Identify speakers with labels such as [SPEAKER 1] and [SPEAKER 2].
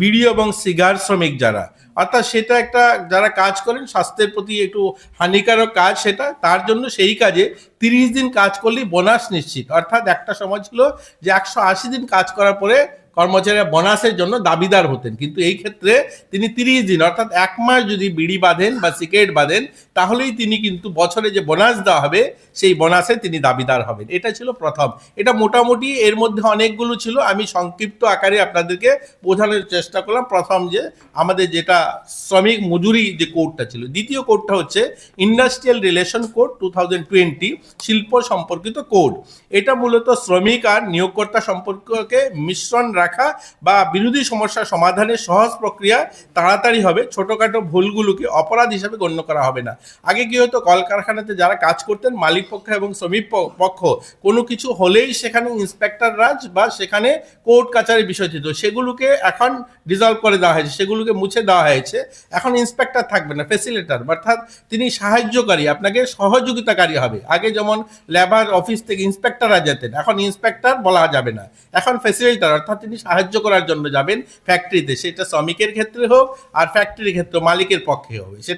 [SPEAKER 1] বিড়ি এবং সিগার শ্রমিক যারা। অর্থাৎ সেটা একটা, যারা কাজ করেন, স্বাস্থ্যের প্রতি একটু হানিকারক কাজ সেটা, তার জন্য সেই কাজে তিরিশ দিন কাজ করলেই বোনাস নিশ্চিত। অর্থাৎ একটা সময় ছিল যে একশো আশি দিন কাজ করার পরে কর্মচারীরা বোনাসের জন্য দাবিদার হতেন। কিন্তু এই ক্ষেত্রে তিনি তিরিশ দিন, অর্থাৎ এক মাস যদি বিড়ি বাঁধেন বা সিগারেট বাঁধেন, তাহলেই তিনি কিন্তু বছরে যে বোনাস দেওয়া হবে, সেই বোনাসে তিনি দাবিদার হবেন। এটা ছিল প্রথম। এটা মোটামুটি এর মধ্যে অনেকগুলো ছিল। আমি সংক্ষিপ্ত আকারে আপনাদেরকে বোঝানোর চেষ্টা করলাম। প্রথম যে আমাদের যেটা শ্রমিক মজুরি যে কোডটা ছিল। দ্বিতীয় কোডটা হচ্ছে industrial relation code two thousand twenty শিল্প সম্পর্কিত কোড। এটা মূলত শ্রমিক আর নিয়োগকর্তা সম্পর্ককে মিশ্রণ রাখা বা বিরোধী সমস্যা সমাধানের সহজ প্রক্রিয়া তাড়াতাড়ি হবে, ছোটোখাটো ভুলগুলোকে অপরাধ হিসাবে গণ্য করা হবে না। আগে কি হতো, কলকারখানাতে যারা কাজ করতেন, মালিক পক্ষ এবং শ্রমিক পক্ষ, কোনো কিছু হলেই সেখানে ইন্সপেক্টর রাজ বা সেখানে কোর্ট কাচারের বিষয় ছিল। সেগুলোকে এখন ডিজলভ করে দেওয়া হয়েছে, সেগুলোকে মুছে দেওয়া হয়েছে। এখন ইন্সপেক্টর থাকবে না ফেসিলেটার অর্থাৎ তিনি সাহায্যকারী, আপনাকে সহযোগিতাকারী হবে। আগে যেমন লেবার অফিস থেকে ইন্সপেক্টররা যেতেন, এখন ইন্সপেক্টর বলা যাবে না। এখন ফেসিলিটার অর্থাৎ তিনি সাহায্য করার জন্য যাবেন ফ্যাক্টরিতে সেটা শ্রমিকের ক্ষেত্রে হোক আর ফ্যাক্টরির ক্ষেত্রে মালিকের পক্ষে হবে।